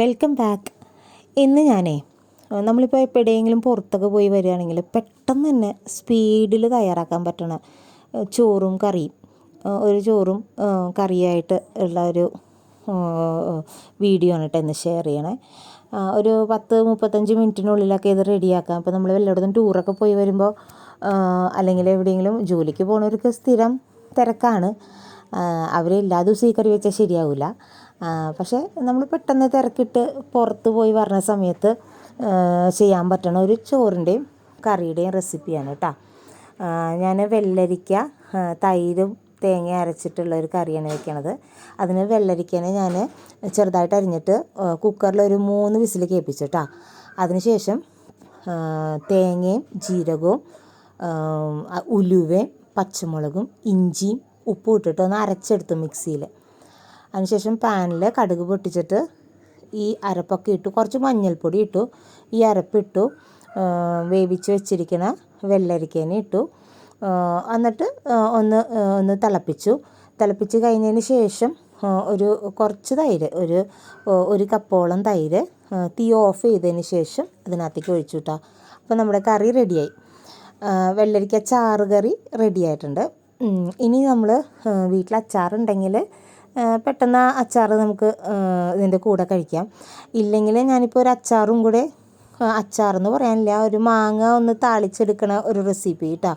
Welcome back ഇന്ന് ഞാനേ നമ്മളിപ്പോൾ എപ്പോഴെങ്കിലും പുറത്തൊക്കെ പോയി വരികയാണെങ്കിൽ പെട്ടെന്ന് തന്നെ സ്പീഡിൽ തയ്യാറാക്കാൻ പറ്റണ ചോറും കറിയും. ഒരു ചോറും കറിയായിട്ട് ഉള്ള ഒരു വീഡിയോ ആണ് കേട്ടോ ഇന്ന് ഷെയർ ചെയ്യണേ. ഒരു പത്ത് മുപ്പത്തഞ്ച് മിനിറ്റിനുള്ളിലൊക്കെ ഇത് റെഡിയാക്കാം അപ്പോൾ നമ്മൾ വല്ലയിടത്തും ടൂറൊക്കെ പോയി വരുമ്പോൾ അല്ലെങ്കിൽ എവിടെയെങ്കിലും ജോലിക്ക് പോകുന്നവർക്ക് സ്ഥിരം തിരക്കാണ്. അവർ എല്ലാ ദിവസവും ഈ കറി വെച്ചാൽ ശരിയാവില്ല പക്ഷേ നമ്മൾ പെട്ടെന്ന് തിരക്കിട്ട് പുറത്ത് പോയി പറഞ്ഞ സമയത്ത് ചെയ്യാൻ പറ്റണ ഒരു ചോറിന്റെയും കറിയുടെയും റെസിപ്പിയാണ് കേട്ടോ ഞാൻ വെള്ളരിക്ക തൈരും തേങ്ങ അരച്ചിട്ടുള്ള ഒരു കറിയാണ് വെക്കണത്. അതിന് വെള്ളരിക്കനെ ഞാൻ ചെറുതായിട്ട് അരിഞ്ഞിട്ട് കുക്കറിൽ ഒരു മൂന്ന് വിസിൽ കേൾപ്പിച്ചു കേട്ടോ അതിനുശേഷം തേങ്ങയും ജീരകവും ഉലുവയും പച്ചമുളകും ഇഞ്ചിയും ഉപ്പും ഇട്ടിട്ട് ഒന്ന് അരച്ചെടുത്തു മിക്സിയിൽ അതിനുശേഷം പാനിൽ കടുക് പൊട്ടിച്ചിട്ട് ഈ അരപ്പൊക്കെ ഇട്ടു. കുറച്ച് മഞ്ഞൾപ്പൊടി ഇട്ടു. ഈ അരപ്പിട്ടു. വേവിച്ച് വെച്ചിരിക്കുന്ന വെള്ളരിക്കേനെ ഇട്ടു. എന്നിട്ട് ഒന്ന് ഒന്ന് തിളപ്പിച്ചു. തിളപ്പിച്ച് കഴിഞ്ഞതിന് ശേഷം ഒരു കുറച്ച് തൈര് ഒരു ഒരു കപ്പോളം തൈര് തീ ഓഫ് ചെയ്തതിന് ശേഷം അതിനകത്തേക്ക് ഒഴിച്ചു കിട്ടാം അപ്പോൾ നമ്മുടെ കറി റെഡിയായി. വെള്ളരിക്ക ചാറ് കറി റെഡിയായിട്ടുണ്ട് ഇനി നമ്മൾ വീട്ടിൽ അച്ചാറുണ്ടെങ്കിൽ പെട്ടെന്ന് ആ അച്ചാർ നമുക്ക് ഇതിന്റെ കൂടെ കഴിക്കാം. ഇല്ലെങ്കിൽ ഞാനിപ്പോൾ ഒരു അച്ചാറും കൂടെ അച്ചാറെന്ന് പറയാനില്ല ഒരു മാങ്ങ ഒന്ന് താളിച്ചെടുക്കണ ഒരു റെസിപ്പി കേട്ടോ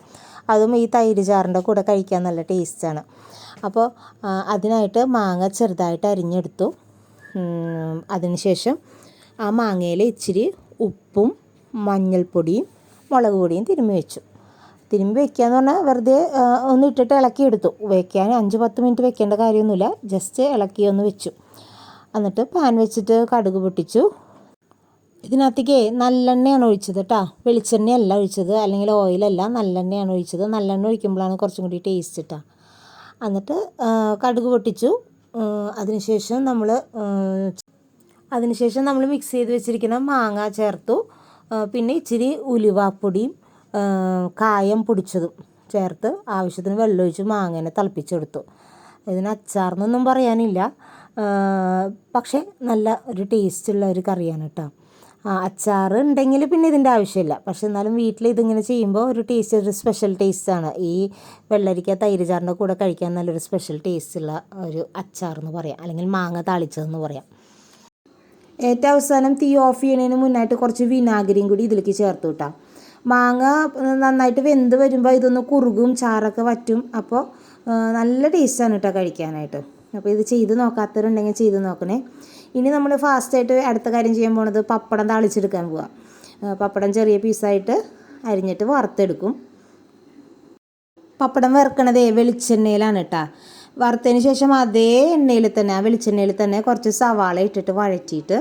അതും ഈ തൈര് ചാറിന്റെ കൂടെ കഴിക്കാൻ നല്ല ടേസ്റ്റാണ് അപ്പോൾ അതിനായിട്ട് മാങ്ങ ചെറുതായിട്ട് അരിഞ്ഞെടുത്തു. അതിനുശേഷം ആ മാങ്ങയിൽ ഇച്ചിരി ഉപ്പും മഞ്ഞൾപ്പൊടിയും മുളക് പൊടിയും തിരുമ്മി വെച്ചു. തിരുമ്പി വെക്കുക എന്ന് പറഞ്ഞാൽ വെറുതെ ഒന്ന് ഇട്ടിട്ട് ഇളക്കി എടുത്തു. വെക്കാൻ അഞ്ച് പത്ത് മിനിറ്റ് വെക്കേണ്ട കാര്യമൊന്നുമില്ല. ജസ്റ്റ് ഇളക്കി ഒന്ന് വെച്ചു. എന്നിട്ട് പാൻ വെച്ചിട്ട് കടുക് പൊട്ടിച്ചു. ഇതിനകത്തേക്ക് നല്ലെണ്ണയാണ് ഒഴിച്ചത് കേട്ടോ. വെളിച്ചെണ്ണയല്ല ഒഴിച്ചത്. അല്ലെങ്കിൽ ഓയിലല്ല നല്ലെണ്ണയാണ് ഒഴിച്ചത്. നല്ലെണ്ണ ഒഴിക്കുമ്പോഴാണ് കുറച്ചും കൂടി ടേസ്റ്റ് കേട്ടോ എന്നിട്ട് കടുക് പൊട്ടിച്ചു. അതിനുശേഷം നമ്മൾ അതിനുശേഷം നമ്മൾ മിക്സ് ചെയ്ത് വെച്ചിരിക്കുന്ന മാങ്ങ ചേർത്തു. പിന്നെ ഇച്ചിരി ഉലുവാപ്പൊടിയും കായം പൊടിച്ചതും ചേർത്ത് ആവശ്യത്തിന് വെള്ളമൊഴിച്ച് മാങ്ങനെ തിളപ്പിച്ചെടുത്തു. ഇതിന് അച്ചാർന്നൊന്നും പറയാനില്ല. പക്ഷേ നല്ല ഒരു ടേസ്റ്റുള്ള ഒരു കറിയാണ് കേട്ടോ. അച്ചാർ ഉണ്ടെങ്കിൽ പിന്നെ ഇതിന്റെ ആവശ്യമില്ല. പക്ഷെ എന്നാലും വീട്ടിൽ ഇതിങ്ങനെ ചെയ്യുമ്പോൾ ഒരു ടേസ്റ്റ് ഒരു സ്പെഷ്യൽ ടേസ്റ്റാണ് ഈ വെള്ളരിക്ക തൈര് ചാറിന്റെ കൂടെ കഴിക്കാൻ നല്ലൊരു സ്പെഷ്യൽ ടേസ്റ്റുള്ള ഒരു അച്ചാർ എന്ന് പറയാം. അല്ലെങ്കിൽ മാങ്ങ താളിച്ചതെന്ന് പറയാം. ഏറ്റവും അവസാനം തീ ഓഫ് ചെയ്യണതിന് മുന്നായിട്ട് കുറച്ച് വിനാഗിരിയും കൂടി ഇതിലേക്ക് ചേർത്ത് കിട്ടാം. മാങ്ങ നന്നായിട്ട് വെന്ത് വരുമ്പോൾ ഇതൊന്ന് കുറുകും ചാറൊക്കെ വറ്റും. അപ്പോൾ നല്ല ടേസ്റ്റാണ് കേട്ടോ കഴിക്കാനായിട്ട്. അപ്പോൾ ഇത് ചെയ്ത് നോക്കാത്തവരുണ്ടെങ്കിൽ ചെയ്ത് നോക്കണേ. ഇനി നമ്മൾ ഫാസ്റ്റായിട്ട് അടുത്ത കാര്യം ചെയ്യാൻ പോണത് പപ്പടം താളിച്ചെടുക്കാൻ പോവാം. പപ്പടം ചെറിയ പീസായിട്ട് അരിഞ്ഞിട്ട് വറുത്തെടുക്കും. പപ്പടം വറുക്കണതേ വെളിച്ചെണ്ണയിലാണ് കേട്ടോ വറുത്തതിന് ശേഷം അതേ എണ്ണയിൽ തന്നെ ആ വെളിച്ചെണ്ണയിൽ തന്നെ കുറച്ച് സവാള ഇട്ടിട്ട് വഴറ്റിയിട്ട്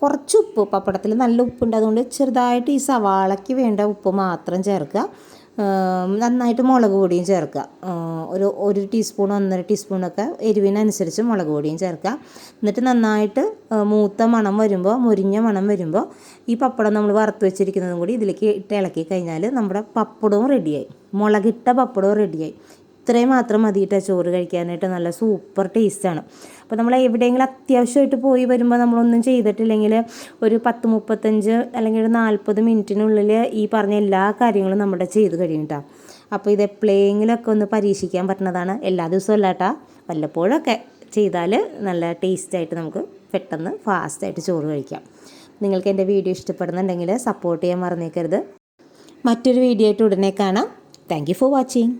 കുറച്ച് ഉപ്പ്. പപ്പടത്തിൽ നല്ല ഉപ്പുണ്ട്. അതുകൊണ്ട് ചെറുതായിട്ട് ഈ സവാളയ്ക്ക് വേണ്ട ഉപ്പ് മാത്രം ചേർക്കുക. നന്നായിട്ട് മുളക് പൊടിയും ചേർക്കുക. ഒരു ഒരു ടീസ്പൂൺ ഒന്നര ടീസ്പൂണൊക്കെ എരിവിനനുസരിച്ച് മുളക് പൊടിയും ചേർക്കുക. എന്നിട്ട് നന്നായിട്ട് മൂത്ത മണം വരുമ്പോൾ മുരിഞ്ഞ മണം വരുമ്പോൾ ഈ പപ്പടം നമ്മൾ വറുത്ത് വെച്ചിരിക്കുന്നതും കൂടി ഇതിലേക്ക് ഇട്ട് ഇളക്കി കഴിഞ്ഞാൽ നമ്മുടെ പപ്പടവും റെഡിയായി മുളകിട്ട പപ്പടവും റെഡിയായി ഇത്രയും മാത്രം മതിയിട്ട ചോറ് കഴിക്കാനായിട്ട് നല്ല സൂപ്പർ ടേസ്റ്റാണ്. അപ്പോൾ നമ്മൾ എവിടെയെങ്കിലും അത്യാവശ്യമായിട്ട് പോയി വരുമ്പോൾ നമ്മളൊന്നും ചെയ്തിട്ടില്ലെങ്കിൽ ഒരു പത്ത് മുപ്പത്തഞ്ച് അല്ലെങ്കിൽ ഒരു നാൽപ്പത് മിനിറ്റിനുള്ളിൽ ഈ പറഞ്ഞ എല്ലാ കാര്യങ്ങളും നമ്മുടെ ചെയ്ത് കഴിയും കേട്ടോ അപ്പോൾ ഇത് എപ്പോഴെങ്കിലുമൊക്കെ ഒന്ന് പരീക്ഷിക്കാൻ പറ്റുന്നതാണ്. എല്ലാ ദിവസവും അല്ല കേട്ടോ വല്ലപ്പോഴൊക്കെ ചെയ്താൽ നല്ല ടേസ്റ്റായിട്ട് നമുക്ക് പെട്ടെന്ന് ഫാസ്റ്റായിട്ട് ചോറ് കഴിക്കാം. നിങ്ങൾക്ക് എന്റെ വീഡിയോ ഇഷ്ടപ്പെടുന്നുണ്ടെങ്കിൽ സപ്പോർട്ട് ചെയ്യാൻ മറന്നേക്കരുത്. മറ്റൊരു വീഡിയോ ആയിട്ട് ഉടനെ കാണാം. Thank for watching